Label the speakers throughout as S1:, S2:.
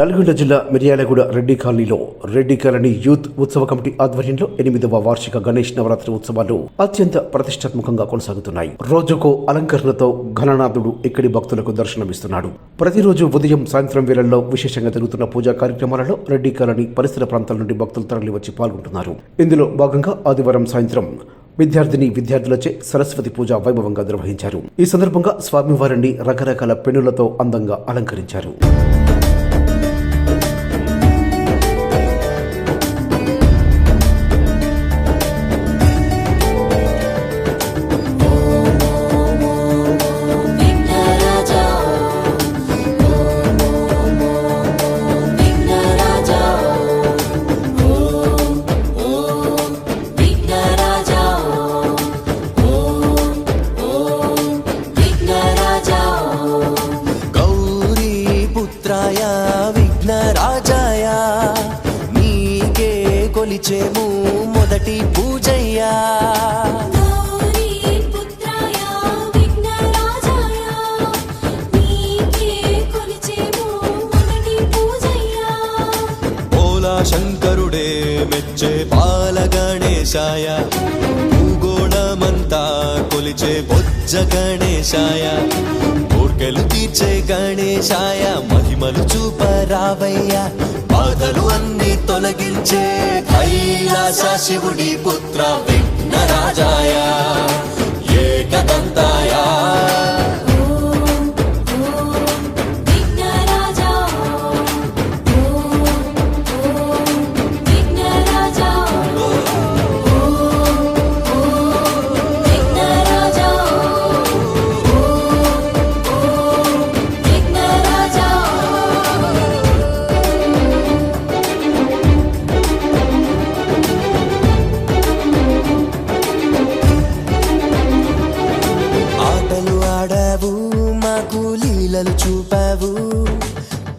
S1: నల్గొండ జిల్లా మిర్యాలగూడ రెడ్డి కాలనీలో Reddy colony youth ఉత్సవ కమిటీ ఆధ్వర్యంలో ఎనిమిదవ వార్షిక గణేష్ నవరాత్రి ఉత్సవాలు అత్యంత ప్రతిష్టాత్మకంగా కొనసాగుతున్నాయి. రోజుకో అలంకరణతో ఘననాథుడు ఇక్కడి భక్తులకు దర్శనమిస్తున్నాడు. ప్రతిరోజు ఉదయం సాయంత్రం వేళల్లో విశేషంగా జరుగుతున్న పూజా కార్యక్రమాలలో రెడ్డి కాలనీ పరిసర ప్రాంతాల నుండి భక్తులు తరలివచ్చి పాల్గొంటున్నారు. ఇందులో భాగంగా ఆదివారం సాయంత్రం విద్యార్థిని విద్యార్థులచే సరస్వతి పూజ వైభవంగా నిర్వహించారు. ఈ సందర్భంగా స్వామివారిని రకరకాల పెన్నులతో అందంగా అలంకరించారు.
S2: కొలిచే బాల గణేశాయ భూగోళమంతా కొలిచే బొజ్జ గణేశాయ. కోర్కెలు తీర్చే గణేశాయ మహిమలు చూపరావయ్య. బాధలు అన్ని తొలగించే కైలాస శివుడి పుత్ర విఘ్నరాజాయ. ఏకదంతాయా.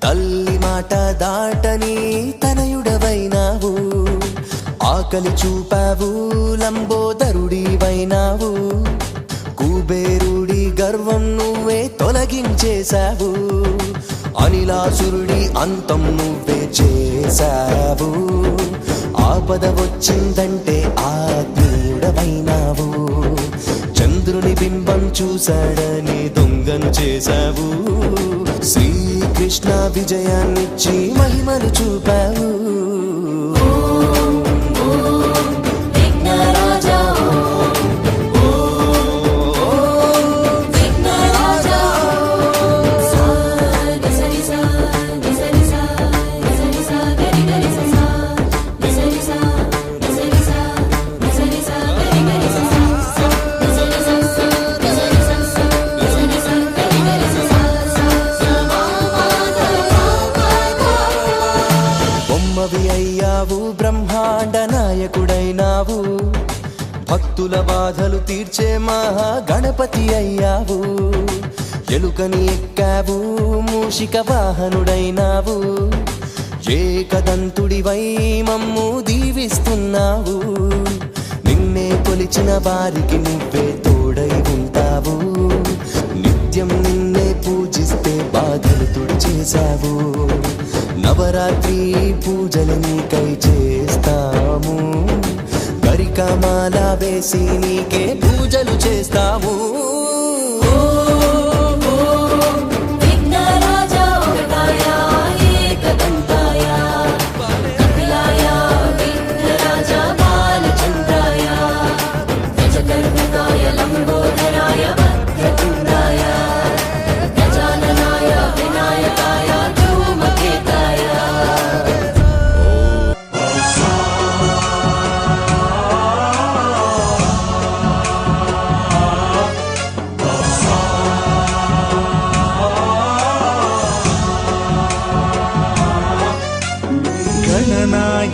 S2: తల్లి మాట దాటని తనయుడవైనావు. ఆకలి చూపావు లంబోదరుడివైనావు. కుబేరుడి గర్వం నువ్వే తొలగించేశావు. అనిలాసురుడి అంతం నువ్వే చేశావు. ఆపద వచ్చిందంటే ఆత్మీయుడవైనావు చంద్రుని బింబం చూశాడని దొంగను చేశావు. శ్రీకృష్ణ విజయాన్నిచ్చి మహిమను చూపావు. బ్రహ్మాండ నాయకుడైనావు. భక్తుల బాధలు తీర్చే మహా గణపతి అయ్యావు. ఎలుకని ఎక్కావు మూషిక వాహనుడైనావు. ఏకదంతుడివై మమ్ము దీవిస్తున్నావు. నిన్నే కొలిచిన వారికి నువ్వే తోడై ఉంటావు. నిత్యం నిన్నే పూజిస్తే బాధలు తుడిచేశావు. నవరాత్రి పూజలు నీకై చేస్తాము. గరికమాల వేసి నీకే పూజలు చేస్తాము.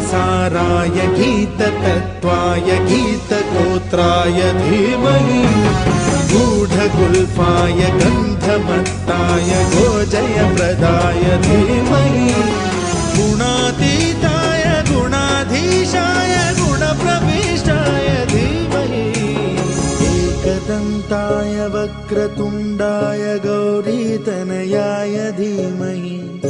S3: गीतसाराय गीततत्त्वाय गीतगोत्राय धीमहि गूढगुल्फाय गन्धमत्ताय गोजयप्रदाय धीमहि गुणातीताय गुणाधीशाय गुणप्रविष्टाय धीमहि एकदन्ताय वक्रतुण्डाय गौरीतनयाय धीमहि